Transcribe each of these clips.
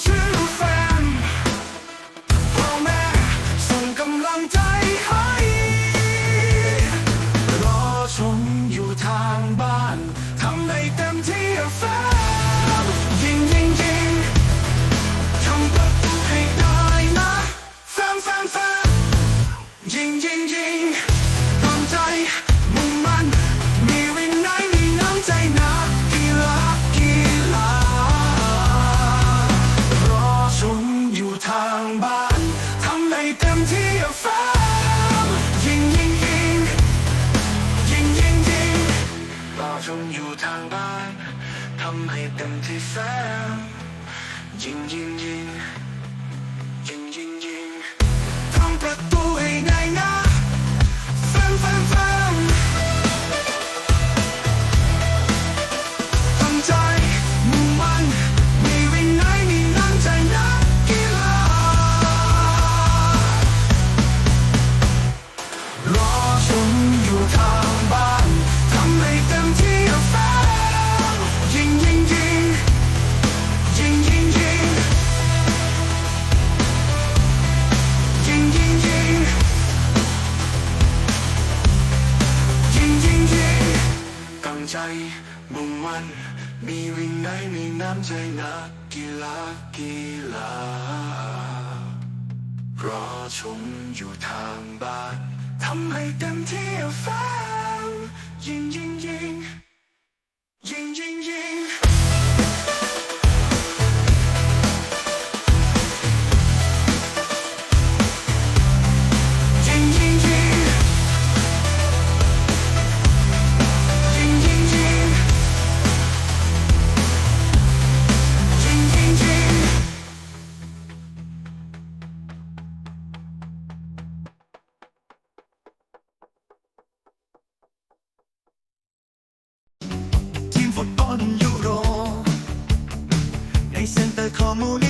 shit. ดังที่แสงยิงยิงยิง ใจมุ่งมัน มีวิ่งในมีน้ำใจนักกีฬากีฬารอชมอยู่ทางบ้านทำให้เต็มที่แฟนยิ่งยิ่ง i'm mulher.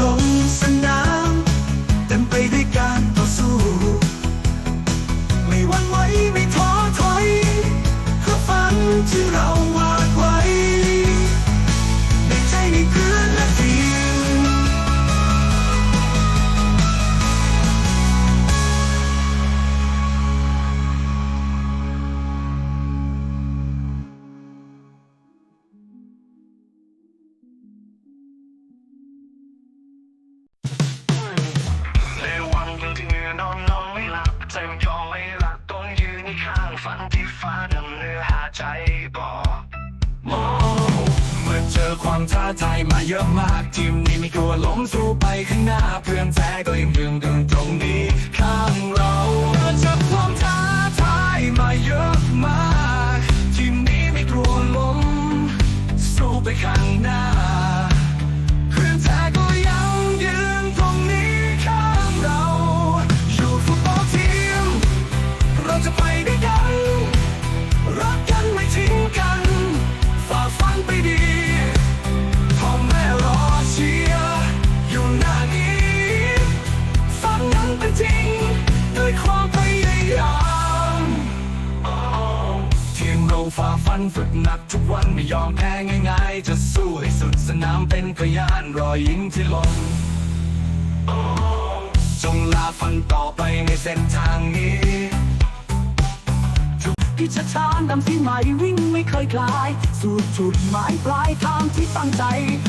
ลงสนามเต็มไปด้วยการต่อสู้ ไม่วั่ไหวไม่ท้อถอยเพาะฝันที่เรา ส่มยอมไม่หลับต้องยืนข้างฝันที่ฟ้าดำเนื้อหาใจบอกมองเมื่อเจอความท้าทายมาเยอะมากทีมนี้ไม่กลัวล้มสู้ไปข้างหน้าเพื่อนแท้ก็ยังยืนดึงตรงนี้ข้างเราเมื่อเจอความท้าทายมาเยอะมากทีมนี้ไม่กลัวล้มสู้ไปข้างหน้า ฟันฝึกหนักทุกวันไม่ยอมแพ้ง่ายๆ จะสู้ให้สุดสนามเป็นพยานรอยยิ้มที่ลงจงลาฟันต่อไปในเส้นทางนี้พิจชานำที่ใหม่วิ่งไม่เคยคลาย สู่จุดหมายปลายทางที่ตั้งใจ